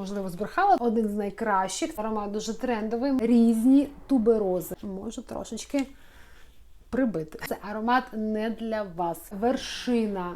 Можливо, збрехала один з найкращих. Аромат дуже трендовий. Різні туберози. Можу трошечки прибити. Це аромат не для вас. Вершина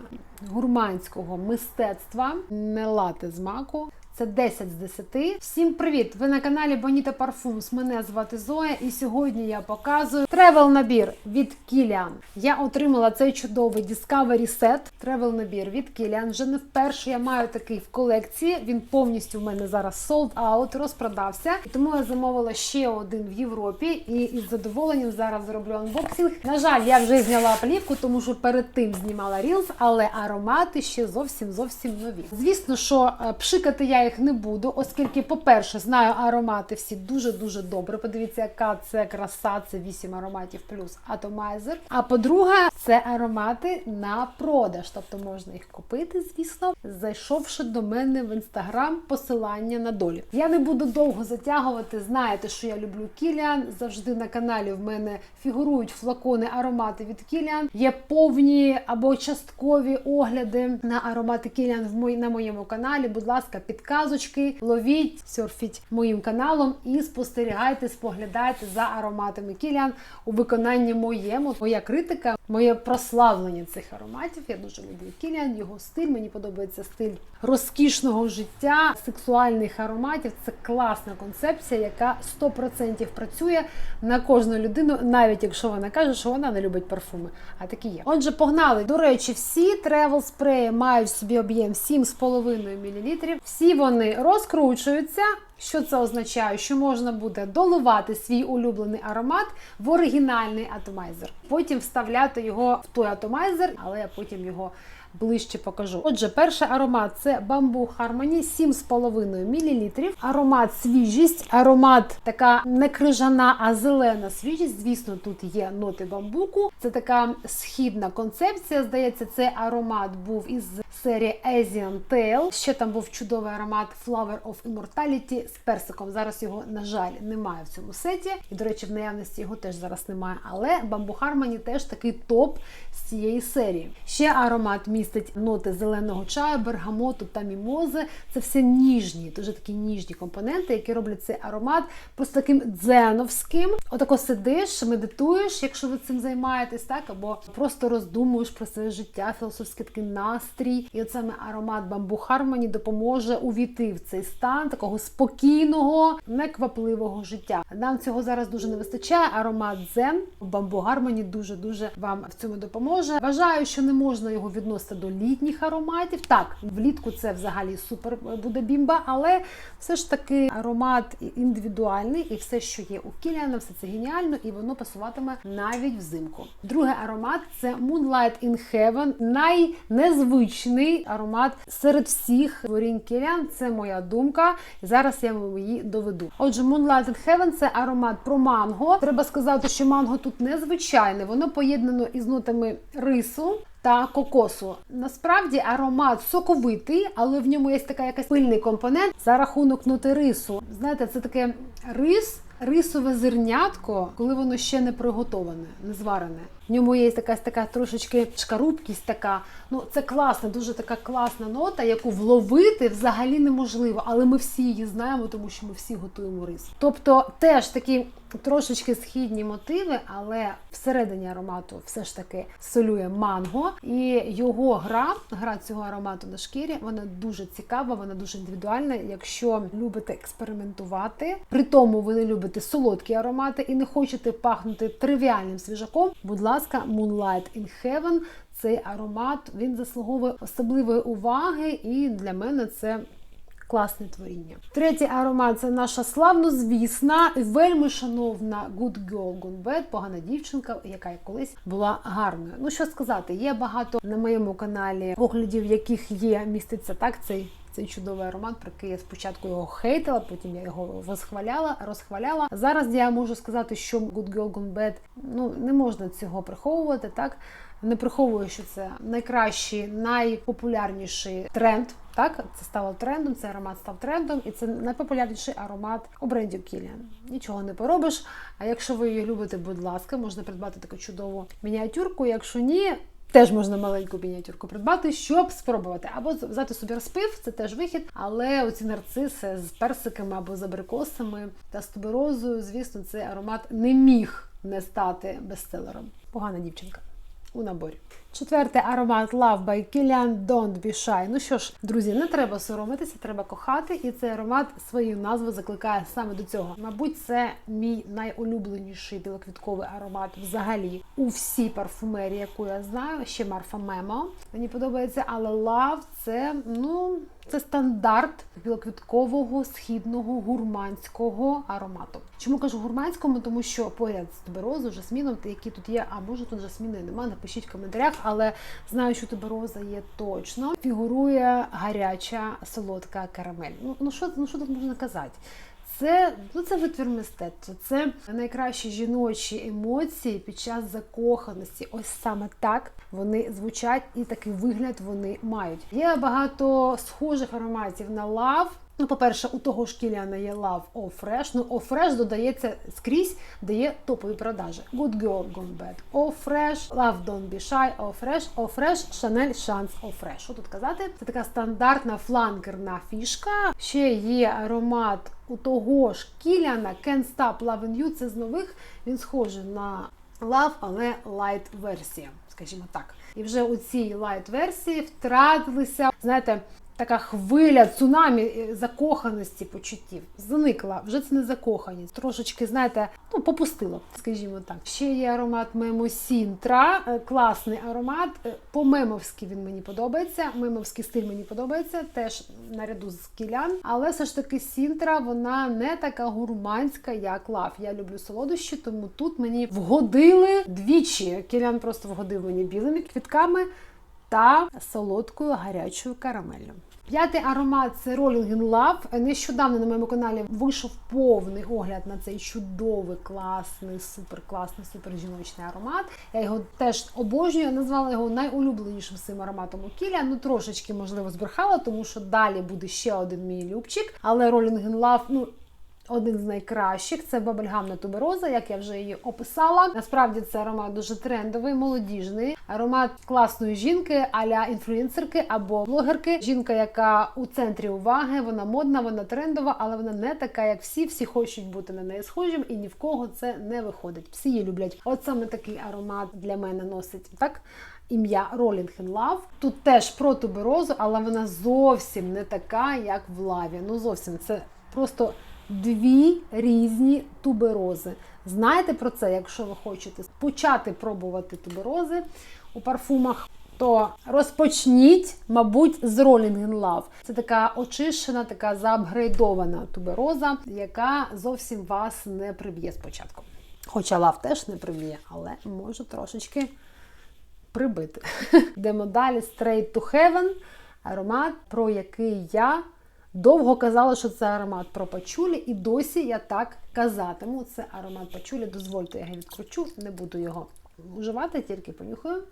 гурманського мистецтва, не лати з маку. Це 10 з 10. Всім привіт! Ви на каналі Bonita Parfums. Мене звати Зоя, і сьогодні я показую тревел набір від Kilian. Я отримала цей чудовий Discovery Set. Тревел набір від Kilian. Вже не вперше я маю такий в колекції. Він повністю в мене зараз sold out, розпродався. І тому я замовила ще один в Європі. І із задоволенням зараз зроблю анбоксинг. На жаль, я вже зняла плівку, тому що перед тим знімала Reels, але аромати ще зовсім зовсім нові. Звісно, що е, пшикати я їх не буду, оскільки, по-перше, знаю аромати всі дуже-дуже добре. Подивіться, яка це краса, це 8 ароматів плюс атомайзер. А по-друге, це аромати на продаж, тобто можна їх купити, звісно, зайшовши до мене в інстаграм посилання на долі. Я не буду довго затягувати. Знаєте, що я люблю Кіліан. Завжди на каналі в мене фігурують флакони аромати від Кіліан. Є повні або часткові огляди на аромати Кіліан в мої, на моєму каналі. Будь ласка, підказочки, ловіть, серфіть моїм каналом і спостерігайте, споглядайте за ароматами Кіліан у виконанні моєму. Моя критика, моє прославлення цих ароматів. Я дуже люблю Кіліан, його стиль. Мені подобається стиль розкішного життя, сексуальних ароматів. Це класна концепція, яка 100% працює на кожну людину, навіть якщо вона каже, що вона не любить парфуми. А такі є. Отже, погнали. До речі, всі тревел спреї мають собі об'єм 7,5 мл. Всі вони розкручуються. Що це означає? Що можна буде доливати свій улюблений аромат в оригінальний атомайзер. Потім вставляти його в той атомайзер, але потім його ближче покажу. Отже, перший аромат це Bamboo Harmony 7,5 мл. Аромат свіжість, аромат така не крижана, а зелена свіжість. Звісно, тут є ноти бамбуку. Це така східна концепція. Здається, цей аромат був із серії Asian Tale. Ще там був чудовий аромат Flower of Immortality з персиком. Зараз його, на жаль, немає в цьому сеті. І, до речі, в наявності його теж зараз немає. Але Bamboo Harmony теж такий топ з цієї серії. Ще аромат містить ноти зеленого чаю, бергамоту та мімози. Це все ніжні, дуже такі ніжні компоненти, які роблять цей аромат просто таким дзеновським. Отако сидиш, медитуєш, якщо ви цим займаєтесь, так або просто роздумуєш про своє життя, філософський такий настрій. І от саме аромат Bamboo Harmony допоможе увійти в цей стан такого спокійного, неквапливого життя. Нам цього зараз дуже не вистачає. Аромат Zen Bamboo Harmony дуже дуже вам в цьому допоможе. Вважаю, що не можна його відносити до літніх ароматів. Так, влітку це взагалі супер буде бімба, але все ж таки аромат індивідуальний, і все, що є у Кіліана, все це геніально, і воно пасуватиме навіть взимку. Другий аромат це Moonlight in Heaven, найнезвичний аромат серед всіх творінь Кіліан. Це моя думка. Зараз я вам її доведу. Отже, Moonlight in Heaven це аромат про манго. Треба сказати, що манго тут незвичайне, воно поєднано із нотами рису. Та кокосу. Насправді аромат соковитий, але в ньому є така якась пильний компонент за рахунок ноти рису. Знаєте, це таке рис, рисове зернятко, коли воно ще не приготоване, не зварене. В ньому є якась така трошечки шкарубкість така. Ну, це класна, дуже така класна нота, яку вловити взагалі неможливо, але ми всі її знаємо, тому що ми всі готуємо рис. Тобто теж такі трошечки східні мотиви, але всередині аромату все ж таки солює манго. І його гра, гра цього аромату на шкірі, вона дуже цікава, вона дуже індивідуальна. Якщо любите експериментувати, при тому ви не любите солодкі аромати і не хочете пахнути тривіальним свіжаком, будь ласка, Moonlight in Heaven. Цей аромат він заслуговує особливої уваги, і для мене це класне творіння. Третій аромат це наша славнозвісна, вельми шановна Good Girl Gone погана дівчинка, яка колись була гарною. Ну що сказати, є багато на моєму каналі оглядів, яких є міститься так цей. Цей чудовий аромат, про який я спочатку його хейтила, потім я його восхваляла, розхваляла. Зараз я можу сказати, що Good Girl Gone Bad, ну не можна цього приховувати. Так не приховую, що це найкращий, найпопулярніший тренд. Так, це стало трендом, цей аромат став трендом, і це найпопулярніший аромат у бренді Kilian. Нічого не поробиш. А якщо ви її любите, будь ласка, можна придбати таку чудову мініатюрку. Якщо ні, Теж можна маленьку мініатюрку придбати, щоб спробувати. Або взяти собі розпив, це теж вихід. Але оці нарциси з персиками або з абрикосами та з туберозою, звісно, цей аромат не міг не стати бестселером. Погана дівчинка у наборі. Четвертий аромат Love by Kilian Don't Be Shy. Ну що ж, друзі, не треба соромитися, треба кохати, і цей аромат свою назву закликає саме до цього. Мабуть, це мій найулюбленіший білоквітковий аромат взагалі у всій парфумерії, яку я знаю. Ще Марфа Мемо. Мені подобається, але Love це ну. Це стандарт білоквіткового східного гурманського аромату. Чому кажу гурманському? Тому що поряд з туберозою, жасміном, які тут є, а може тут жасміни нема, напишіть в коментарях, але знаю, що тубероза є точно. Фігурує гаряча солодка карамель. Ну, ну що ну що тут можна казати? Це ну це витвір мистецтва, це найкращі жіночі емоції під час закоханості. Ось саме так вони звучать і такий вигляд вони мають. Є багато схожих ароматів на лав. Ну, по-перше, у того ж Кіліана є Love All Fresh. Ну, All Fresh додається скрізь, дає топові продажі. Good Girl Gone Bad, All Fresh, Love Don't Be Shy, All Fresh, All Fresh, Chanel Chance All Fresh. Що тут казати? Це така стандартна фланкерна фішка. Ще є аромат у того ж Кіляна Can't Stop Loving You. Це з нових. Він схожий на Love, але light версія, скажімо так. І вже у цій light версії втратилися, знаєте, така хвиля цунамі е, закоханості почуттів. Заникла, вже це не закоханість. Трошечки, знаєте, ну, попустило, скажімо так. Ще є аромат Мемо Сінтра, е, класний аромат. Е, По-мемовськи він мені подобається. Мемовський стиль мені подобається, теж наряду з кілян. Але все ж таки Сінтра, вона не така гурманська, як лав. Я люблю солодощі, тому тут мені вгодили двічі. Кілян просто вгодив мені білими квітками та солодкою гарячою карамеллю. П'ятий аромат це Rolling in Love. Нещодавно на моєму каналі вийшов повний огляд на цей чудовий, класний, супер класний, супер жіночний аромат. Я його теж обожнюю. Я назвала його найулюбленішим цим ароматом у Кіля. Ну трошечки, можливо, збрехала, тому що далі буде ще один мій любчик. Але Rolling in Love, ну. Один з найкращих це бабельгамна тубероза, як я вже її описала. Насправді це аромат дуже трендовий, молодіжний, аромат класної жінки, аля інфлюенсерки або блогерки. Жінка, яка у центрі уваги, вона модна, вона трендова, але вона не така, як всі. Всі хочуть бути на неї схожим, і ні в кого це не виходить. Всі її люблять. От саме такий аромат для мене носить так. Ім'я Rolling in Love. Тут теж про туберозу, але вона зовсім не така, як в лаві. Ну зовсім це просто дві різні туберози. Знаєте про це, якщо ви хочете почати пробувати туберози у парфумах, то розпочніть, мабуть, з Rolling in Love. Це така очищена, така заапгрейдована тубероза, яка зовсім вас не приб'є спочатку. Хоча лав теж не приб'є, але може трошечки прибити. Йдемо далі Straight to Heaven, аромат, про який я довго казала, що це аромат про пачулі, і досі я так казатиму. Це аромат пачулі. Дозвольте, я його відкручу, не буду його вживати, тільки понюхаю.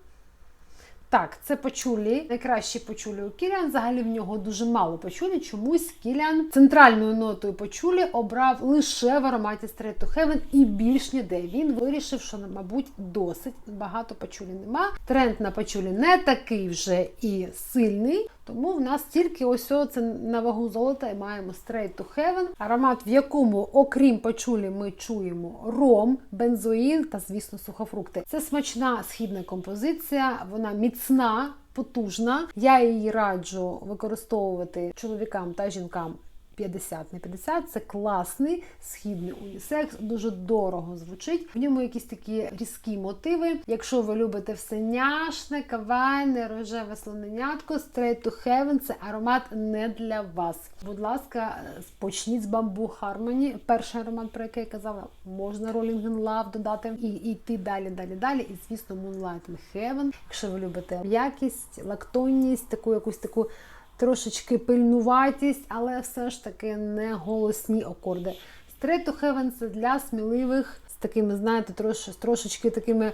Так, це пачулі, найкращі пачулі у Кіліан. Взагалі в нього дуже мало пачулі. Чомусь Кіліан центральною нотою пачулі обрав лише в ароматі Straight to Heaven і більш ніде. Він вирішив, що, мабуть, досить багато пачулі нема. Тренд на пачулі не такий вже і сильний. Тому в нас тільки ось це на вагу золота і маємо Straight to Heaven, аромат, в якому, окрім пачулі, ми чуємо ром, бензоїн та, звісно, сухофрукти. Це смачна східна композиція, вона міцна. Потужна, я її раджу використовувати чоловікам та жінкам 50 на 50. Це класний східний унісекс, дуже дорого звучить. В ньому якісь такі різкі мотиви. Якщо ви любите все няшне, кавайне, рожеве слоненятко, Straight to Heaven це аромат не для вас. Будь ласка, почніть з Bamboo Harmony. Перший аромат, про який я казала, можна Rolling in Love додати і йти далі, далі, далі. І, звісно, Moonlight in Heaven. Якщо ви любите якість, лактонність, таку якусь таку трошечки пильнуватість, але все ж таки не голосні акорди. Straight to Heaven це для сміливих з такими, знаєте, трош, трошечки такими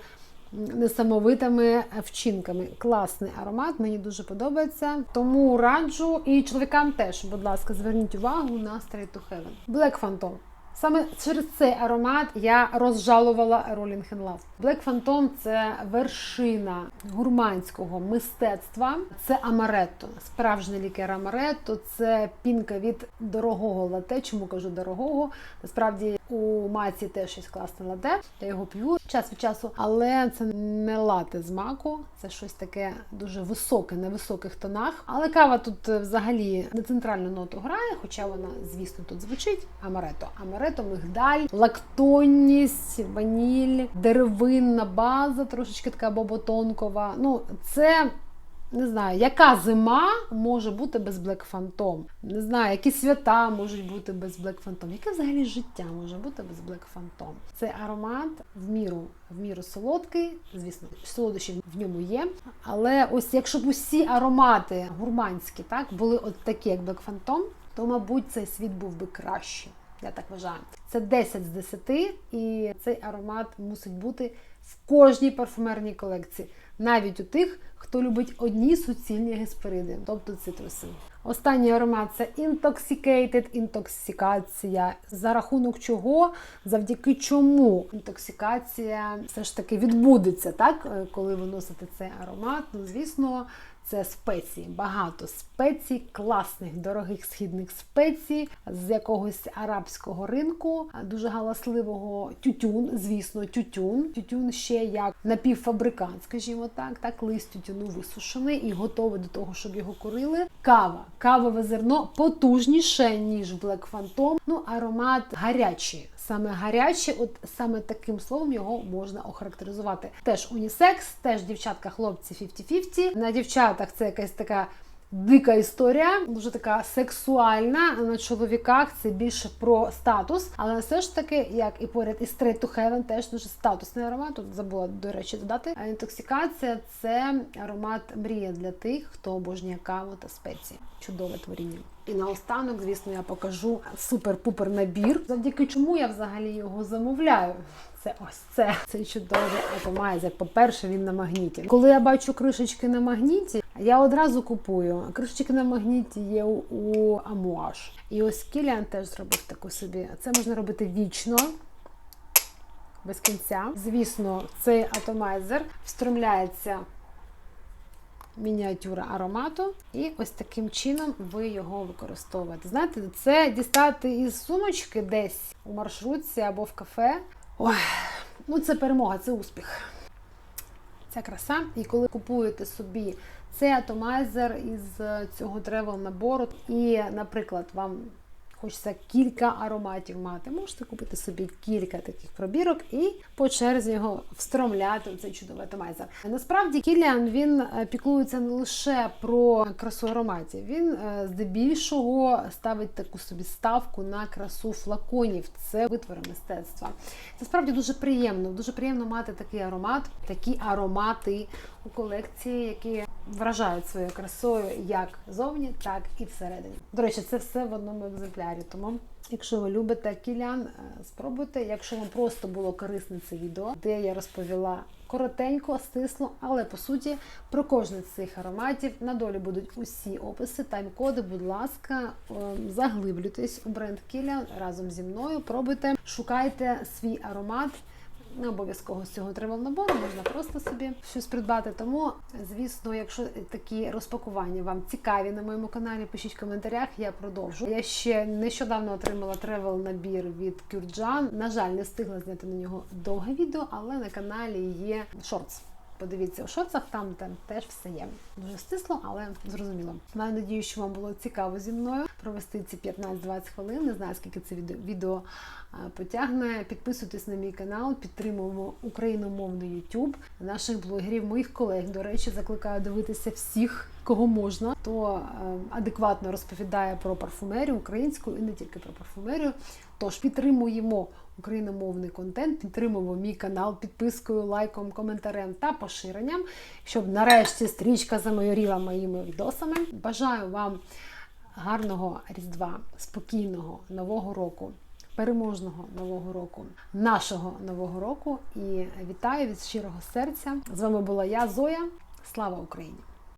несамовитими вчинками. Класний аромат, мені дуже подобається. Тому раджу і чоловікам теж, будь ласка, зверніть увагу на Straight to Heaven. Black Phantom. Саме через цей аромат я розжалувала Rolling in Love. Black Phantom – це вершина гурманського мистецтва. Це амаретто, справжній лікер амаретто. Це пінка від дорогого лате. Чому кажу дорогого? Насправді у маці теж є класне лате. Я його п'ю час від часу, але це не лате з маку, це щось таке дуже високе, на високих тонах. Але кава тут е, взагалі не центральну ноту грає, хоча вона, звісно, тут звучить. Амаретто. Амаретто, мигдаль, лактонність, ваніль, деревинна база, трошечки така боботонкова. Ну, це. Не знаю, яка зима може бути без Black Phantom? Не знаю, які свята можуть бути без Black Phantom? Яке взагалі життя може бути без Black Phantom? Цей аромат в міру, в міру солодкий, звісно, солодощі в ньому є. Але ось якщо б усі аромати гурманські так, були от такі, як Black Phantom, то, мабуть, цей світ був би кращий. Я так вважаю. Це 10 з 10, і цей аромат мусить бути в кожній парфумерній колекції, навіть у тих, хто любить одні суцільні геспериди, тобто цитруси. Останній аромат це Intoxicated, інтоксикація. За рахунок чого, завдяки чому інтоксикація все ж таки відбудеться, так, е, коли ви носите цей аромат. Ну, звісно, це спеції, багато спецій, класних, дорогих східних спецій з якогось арабського ринку, дуже галасливого тютюн, звісно, тютюн. Тютюн ще як напівфабрикант, скажімо так, так лист тютюну висушений і готовий до того, щоб його курили. Кава, кавове зерно потужніше, ніж Black Phantom. Ну, аромат гарячий. Саме гаряче, от саме таким словом його можна охарактеризувати. Теж унісекс, теж дівчатка, хлопці 50-50. На дівчатах це якась така дика історія, дуже така сексуальна. На чоловіках це більше про статус, але все ж таки, як і поряд із Straight to Heaven, теж дуже статусний аромат. Тут забула, до речі, додати. А інтоксикація це аромат мрія для тих, хто обожнює каву та спеції. Чудове творіння. І наостанок, звісно, я покажу супер-пупер набір, завдяки чому я взагалі його замовляю. Це ось це. Цей чудовий атомайзер. По-перше, він на магніті. Коли я бачу кришечки на магніті, я одразу купую. Кришечки на магніті є у, Амуаш. І ось Кіліан теж зробив таку собі. Це можна робити вічно. Без кінця. Звісно, цей атомайзер встромляється мініатюра аромату, і ось таким чином ви його використовуєте. Знаєте, це дістати із сумочки десь у маршрутці або в кафе. Ой, ну це перемога, це успіх. Ця краса. І коли купуєте собі цей атомайзер із цього тревел набору, і, наприклад, вам хочеться кілька ароматів мати. Можете купити собі кілька таких пробірок і по черзі його встромляти в цей чудовий атомайзер. Насправді Кіліан він піклується не лише про красу ароматів, він здебільшого ставить таку собі ставку на красу флаконів. Це витвори мистецтва. Це справді дуже приємно. Дуже приємно мати такий аромат, такі аромати у колекції, які вражають своєю красою як зовні, так і всередині. До речі, це все в одному екземплярі. Тому, якщо ви любите кілян, спробуйте. Якщо вам просто було корисне це відео, де я розповіла коротенько, стисло, але по суті про кожен з цих ароматів на долі будуть усі описи, тайм-коди. Будь ласка, заглиблюйтесь у бренд Кілян разом зі мною. Пробуйте, шукайте свій аромат. Не обов'язково з цього тревел набору, можна просто собі щось придбати. Тому, звісно, якщо такі розпакування вам цікаві на моєму каналі, пишіть в коментарях, я продовжу. Я ще нещодавно отримала тревел набір від Кюрджан. На жаль, не встигла зняти на нього довге відео, але на каналі є шортс. Подивіться у шорцах, там там теж все є. Дуже стисло, але зрозуміло. Маю надію, що вам було цікаво зі мною провести ці 15-20 хвилин. Не знаю, скільки це відео, відео потягне. Підписуйтесь на мій канал, підтримуємо україномовний YouTube, наших блогерів, моїх колег. До речі, закликаю дивитися всіх, кого можна, хто адекватно розповідає про парфумерію українську і не тільки про парфумерію. Тож підтримуємо україномовний контент, підтримуємо мій канал підпискою, лайком, коментарем та поширенням, щоб нарешті стрічка замайоріла моїми відосами. Бажаю вам гарного різдва, спокійного нового року. Переможного нового року, нашого нового року і вітаю від щирого серця. З вами була я, Зоя. Слава Україні!